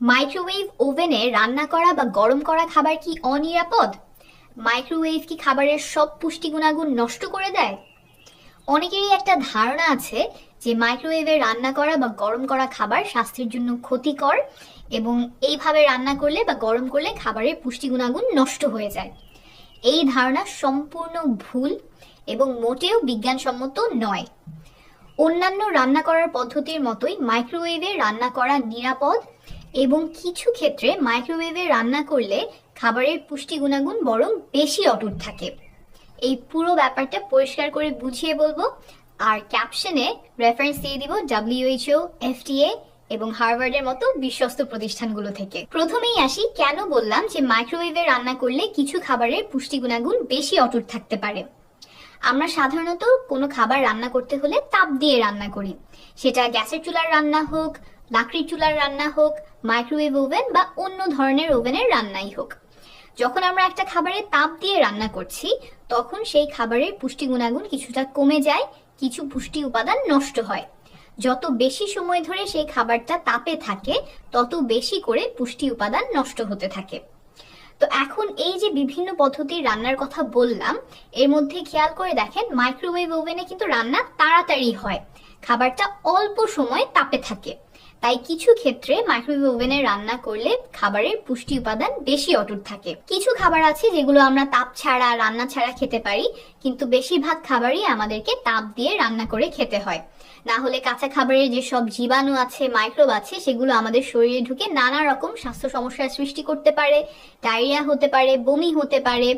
Microwave ওভেনে রান্না করা বা গরম করা খাবার কি অনিরাপদ? মাইক্রোওয়েভ কি খাবারের সব পুষ্টি গুণাগুণ নষ্ট করে দেয়? অনেকেরই একটা ধারণা আছে যে মাইক্রোওয়েভে রান্না করা বা গরম করা খাবার স্বাস্থ্যের জন্য ক্ষতিকর এবং এইভাবে রান্না করলে বা গরম করলে খাবারের পুষ্টি গুণাগুণ নষ্ট হয়ে যায়। এই ধারণা সম্পূর্ণ ভুল এবং মোটেও বিজ্ঞানসম্মত নয়। অন্যান্য রান্না করার পদ্ধতির মতোই মাইক্রোওয়েভে রান্না করা নিরাপদ এবং কিছু ক্ষেত্রে মাইক্রোওয়েভে রান্না করলে খাবারের পুষ্টি গুণাগুণ বরং বেশি অটুট থাকে। এই পুরো ব্যাপারটা পরিষ্কার করে বুঝিয়ে বলব। আর ক্যাপশনে রেফারেন্স দিয়ে দিব ডাব্লিউএইচও এফটিএ এবং হার্ভার্ডের মতো বিশ্বস্ত প্রতিষ্ঠানগুলো থেকে। প্রথমেই আসি, কেন বললাম যে মাইক্রোওয়েভে রান্না করলে কিছু খাবারের পুষ্টি গুণাগুণ বেশি অটুট থাকতে পারে? আমরা সাধারণত কোনো খাবার রান্না করতে হলে তাপ দিয়ে রান্না করি। সেটা গ্যাসের চুলার রান্না হোক লাকড়ির চুলার রান্না হোক মাইক্রোওয়েভ ওভেন বা অন্য ধরনের ওভেনের রান্নাই হোক। যখন আমরা একটা খাবারে তাপ দিয়ে রান্না করছি, তখন সেই খাবারের পুষ্টি গুণাগুণ কিছুটা কমে যায়, কিছু পুষ্টি উপাদান নষ্ট হয়। যত বেশি সময় ধরে সেই খাবারটা তাপে থাকে, তত বেশি করে পুষ্টি উপাদান নষ্ট হতে থাকে। তো এখন এই যে বিভিন্ন পদ্ধতির রান্নার কথা বললাম, এর মধ্যে খেয়াল করে দেখেন মাইক্রোওয়েভ ওভেনে কিন্তু রান্না তাড়াতাড়ি হয়। খাবারটা অল্প সময় তাপে থাকে। তাই কিছু ক্ষেত্রে মাইক্রোওয়েভ ওভেনে রান্না করলে খাবারের পুষ্টি উপাদান বেশি অটুট থাকে। কিছু খাবার আছে যেগুলো আমরা তাপ ছাড়া, রান্না ছাড়া খেতে পারি, কিন্তু বেশিরভাগ খাবারই আমাদেরকে তাপ দিয়ে রান্না করে খেতে হয়। না হলে কাঁচা খাবারের যেসব জীবাণু আছে মাইক্রোব আছে, সেগুলো আমাদের শরীরে ঢুকে নানা রকম স্বাস্থ্য সমস্যার সৃষ্টি করতে পারে ডায়রিয়া হতে পারে, বমি হতে পারে।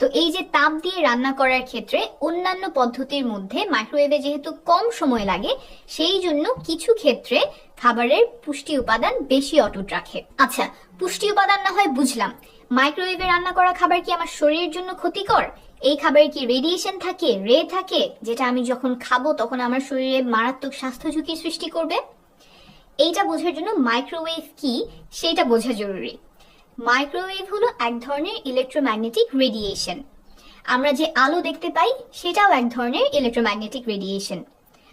তো এই যে তাপ দিয়ে রান্না করার ক্ষেত্রে অন্যান্য পদ্ধতির মধ্যে মাইক্রোওয়েভে যেহেতু কম সময় লাগে, সেই জন্য কিছু ক্ষেত্রে খাবারের পুষ্টি উপাদান বেশি অটুট রাখে। আচ্ছা পুষ্টি উপাদান না হয় বুঝলাম। মাইক্রোওয়েভে রান্না করা খাবার কি আমার শরীরের জন্য ক্ষতিকর? এই খাবারে কি রেডিয়েশন থাকে রে থাকে? যেটা আমি যখন খাব তখন আমার শরীরে মারাত্মক স্বাস্থ্য ঝুঁকি সৃষ্টি করবে? এইটা বোঝার জন্য মাইক্রোওয়েভ কি সেটা বোঝা জরুরি। মাইক্রোওয়েভ হলো এক ধরনের ইলেকট্রোম্যাগনেটিক রেডিয়েশন আমরা যে আলো দেখতে পাই, সেটাও এক ধরনের ইলেকট্রোম্যাগনেটিক রেডিয়েশন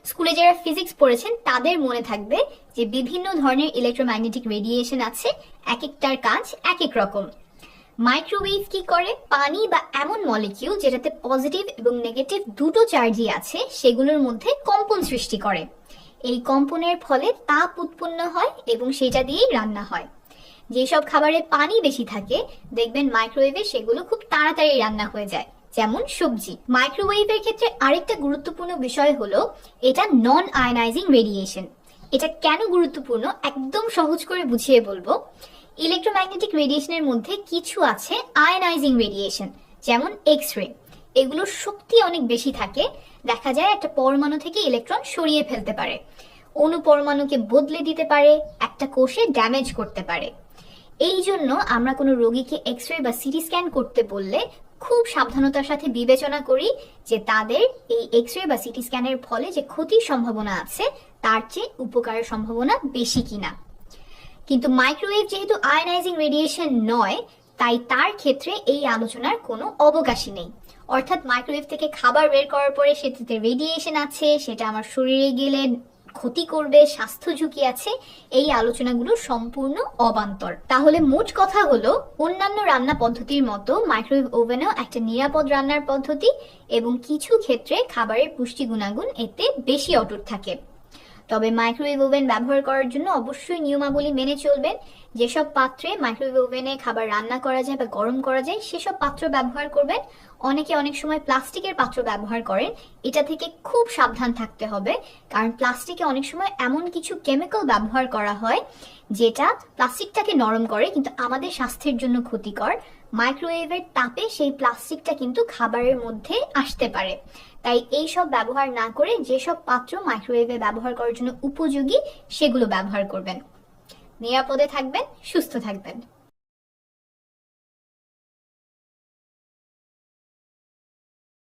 স্কুলে যারা ফিজিক্স পড়েছেন, তাদের মনে থাকবে যে বিভিন্ন ধরনের ইলেকট্রোম্যাগনেটিক রেডিয়েশন আছে এক একটার কাজ এক এক রকম। মাইক্রোওয়েভ কি করে? পানি বা এমন মলিকিউল যেটাতে পজিটিভ এবং নেগেটিভ দুটো চার্জই আছে, সেগুলোর মধ্যে কম্পন সৃষ্টি করে। এই কম্পনের ফলে তাপ উৎপন্ন হয় এবং সেটা দিয়েই রান্না হয়। যেসব খাবারে পানি বেশি থাকে, দেখবেন মাইক্রোওয়েভে সেগুলো খুব তাড়াতাড়ি রান্না হয়ে যায়। যেমন সবজি। মাইক্রোওয়েভের ক্ষেত্রে আরেকটা গুরুত্বপূর্ণ বিষয় হলো এটা নন আয়নাইজিং রেডিয়েশন এটা কেন গুরুত্বপূর্ণ? একদম সহজ করে বুঝিয়ে বলব। ইলেকট্রোম্যাগনেটিক রেডিয়েশনের মধ্যে কিছু আছে আয়নাইজিং রেডিয়েশন যেমন এক্স রে এগুলোর শক্তি অনেক বেশি থাকে। দেখা যায় একটা পরমাণু থেকে ইলেকট্রন সরিয়ে ফেলতে পারে। অণু পরমাণুকে বদলে দিতে পারে, একটা কোষে ড্যামেজ করতে পারে। এই জন্য আমরা কোনো রোগীকে এক্স রে বা সিটি স্ক্যান করতে বললে খুব সাবধানতার সাথে বিবেচনা করি যে তাদের এই এক্স রে বা সিটি স্ক্যানের ফলে যে ক্ষতির সম্ভাবনা আছে, তার চেয়ে উপকারের সম্ভাবনা বেশি কিনা। কিন্তু মাইক্রোওয়েভ যেহেতু আয়নাইজিং রেডিয়েশন নয়, তাই তার ক্ষেত্রে এই আলোচনার কোনো অবকাশই নেই। অর্থাৎ মাইক্রোওয়েভ থেকে খাবার বের করার পরে সেটাতে রেডিয়েশন আছে, সেটা আমার শরীরে গেলে ক্ষতি করবে, স্বাস্থ্য ঝুঁকি আছে, এই আলোচনাগুলো সম্পূর্ণ অবান্তর। তাহলে মোট কথা হলো, অন্যান্য রান্না পদ্ধতির মতো মাইক্রোওয়েভ ওভেনও একটা নিরাপদ রান্নার পদ্ধতি এবং কিছু ক্ষেত্রে খাবারের পুষ্টি গুণাগুণ এতে বেশি অটুট থাকে। তবে মাইক্রোওয়েভ ওভেন ব্যবহার করার জন্য অবশ্যই নিয়মাবলী মেনে চলবেন। যেসব পাত্রে মাইক্রোওয়েভ ওভেনে খাবার রান্না করা যায় বা গরম করা যায়, সেসব পাত্র ব্যবহার করবেন। অনেকে অনেক সময় প্লাস্টিকের পাত্র ব্যবহার করেন। এটা থেকে খুব সাবধান থাকতে হবে। কারণ প্লাস্টিকে অনেক সময় এমন কিছু কেমিক্যাল ব্যবহার করা হয়, যেটা প্লাস্টিকটাকে নরম করে, কিন্তু আমাদের স্বাস্থ্যের জন্য ক্ষতিকর। মাইক্রোওয়েভের তাপে সেই প্লাস্টিকটা কিন্তু খাবারের মধ্যে আসতে পারে। তাই এই সব ব্যবহার না করে যেসব পাত্র মাইক্রোওয়েভে ব্যবহার করার জন্য উপযোগী, সেগুলো ব্যবহার করবেন। নিরাপদে থাকবেন, সুস্থ থাকবেন।